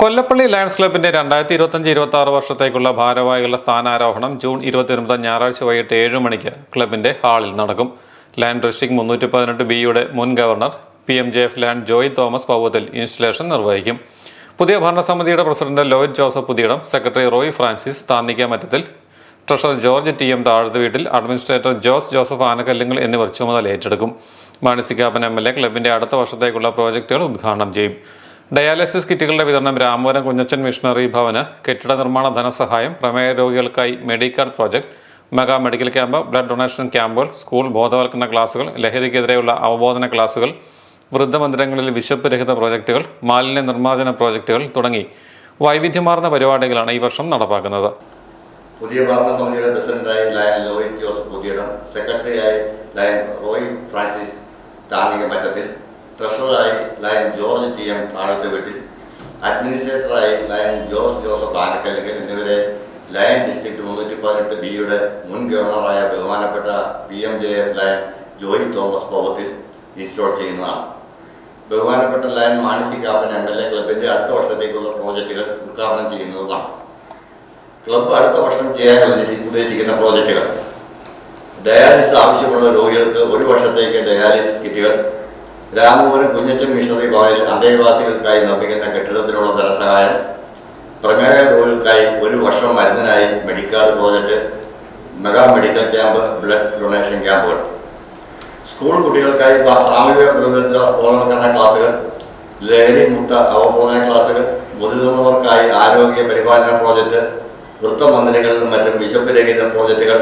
Kollappally lions ക്ലബിന്റെ രണ്ടായിരത്തി ഇരുപത്തഞ്ച് ഇരുപത്തി ആറ് വർഷത്തേക്കുള്ള ഭാരവാഹികളുടെ സ്ഥാനാരോഹണം ജൂൺ ഇരുപത്തിയൊൻപത് ഞായറാഴ്ച വൈകിട്ട് ഏഴ് മണിക്ക് ക്ലബിന്റെ ഹാളിൽ നടക്കും. ലാൻഡ് ഡിസ്ട്രിക്ട് മുന്നൂറ്റി പതിനെട്ട് ബിയുടെ മുൻ governor P M J F land Joy Thomas Pauvathil installation നിർവഹിക്കും. പുതിയ ഭരണസമിതിയുടെ president Lloyd Joseph Puthiyidam secretary Roy Francis Thannikka Mattathil treasurer George T M Thazhathu Veettil administrator Jose Joseph ആനക്കല്ലുങ്ങൾ എന്നിവർ ചുമതല ഏറ്റെടുക്കും. മാണിസികാപ്പൻ എം എൽ എ ക്ലബിന്റെ അടുത്ത വർഷത്തേക്കുള്ള പ്രോജക്റ്റുകൾ ഉദ്ഘാടനം ചെയ്യും. ഡയാലിസിസ് കിറ്റുകളുടെ വിതരണം രാമപുരം കുഞ്ഞച്ചൻ മിഷണറി ഭവന് കെട്ടിട നിർമ്മാണ ധനസഹായം പ്രമേയ രോഗികൾക്കായി medicard project mega medical camp blood donation ക്യാമ്പുകൾ സ്കൂൾ ബോധവൽക്കരണ ക്ലാസുകൾ ലഹരിക്കെതിരെയുള്ള അവബോധന ക്ലാസുകൾ വൃദ്ധമന്ദിരങ്ങളിൽ വിശപ്പ് രഹിത പ്രോജക്റ്റുകൾ മാലിന്യ നിർമ്മാർജന പ്രോജക്റ്റുകൾ തുടങ്ങി വൈവിധ്യമാർന്ന പരിപാടികളാണ് ഈ വർഷം നടപ്പാക്കുന്നത്. പുതിയ ഭരണസമിതിയുടെ പ്രസിഡന്റായി ലയൻ ലോയിഡ് ജോസഫ് പുതിയിടം സെക്രട്ടറിയായി lion Roy Francis Thangika Mattathil ട്രഷററായി lion George T M Thazhathe Veettil അഡ്മിനിസ്ട്രേറ്ററായി ലയൻ ജോസ് ജോസഫ് ആനക്കല്ലിക്കൽ എന്നിവരെ ലയൻ ഡിസ്ട്രിക്ട് മുന്നൂറ്റി പതിനെട്ട് ബിയുടെ മുൻ ഗവർണറായ ബഹുമാനപ്പെട്ട P M J F lion Joy Thomas Bhavathil install ചെയ്യുന്നതാണ്. ബഹുമാനപ്പെട്ട lion Manasi Kappan M L A ക്ലബിന്റെ അടുത്ത വർഷത്തേക്കുള്ള പ്രോജക്റ്റുകൾ ഉദ്ഘാടനം ചെയ്യുന്നതുമാണ് ക്ലബ്ബ് അടുത്ത വർഷം ചെയ്യാൻ ഉദ്ദേശിക്കുന്ന പ്രോജക്റ്റുകൾ. ഡയാലിസിസ് ആവശ്യമുള്ള രോഗികൾക്ക് ഒരു വർഷത്തേക്ക് ഡയാലിസിസ് കിറ്റുകൾ രാമപുരം കുഞ്ഞച്ചൻ മിഷണറി കോളേജിൽ അന്തേവാസികൾക്കായി നിർമ്മിക്കുന്ന കെട്ടിടത്തിനുള്ള ധനസഹായം. പ്രമേഹ രോഗികൾക്കായി ഒരു വർഷം മരുന്നിനായി medicard project mega medical camp blood donation ക്യാമ്പുകൾ. സ്കൂൾ കുട്ടികൾക്കായി സാമൂഹിക പ്രതിബദ്ധ ബോധവൽക്കരണ ക്ലാസുകൾ ലഹരി മുക്ത അവബോധന ക്ലാസുകൾ മുതിർന്നവർക്കായി ആരോഗ്യ പരിപാലന പ്രോജക്റ്റ് വൃത്തമന്ദിരങ്ങളിലും മറ്റും വിശപ്പ് രഹിത പ്രോജക്റ്റുകൾ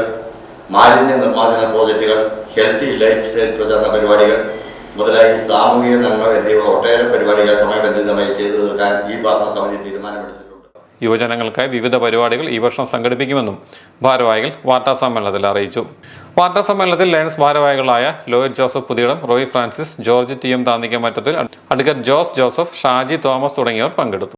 മാലിന്യ നിർമ്മാർജന പ്രോജക്റ്റുകൾ ഹെൽത്തി ലൈഫ് സ്റ്റൈൽ പ്രചരണ പരിപാടികൾ മുതലായി സാമൂഹിക നന്മ എന്നിവയുള്ള ഒട്ടേറെ പരിപാടികൾ സമയബന്ധിതമായി ചെയ്തു തീർക്കാൻ ഈ ഭരണസമിതി തീരുമാനമെടുത്തിട്ടുണ്ട്. യുവജനങ്ങൾക്കായി വിവിധ പരിപാടികൾ ഈ വർഷം സംഘടിപ്പിക്കുമെന്നും ഭാരവാഹികൾ വാർത്താ സമ്മേളനത്തിൽ അറിയിച്ചു. വാർത്താ സമ്മേളനത്തിൽ ലയൺസ് ഭാരവാഹികളായ Lloyd Joseph Puthiyidam Roy Francis George T M Thannikka Mattathil advocate Jose Joseph Shaji Thomas തുടങ്ങിയവർ പങ്കെടുത്തു.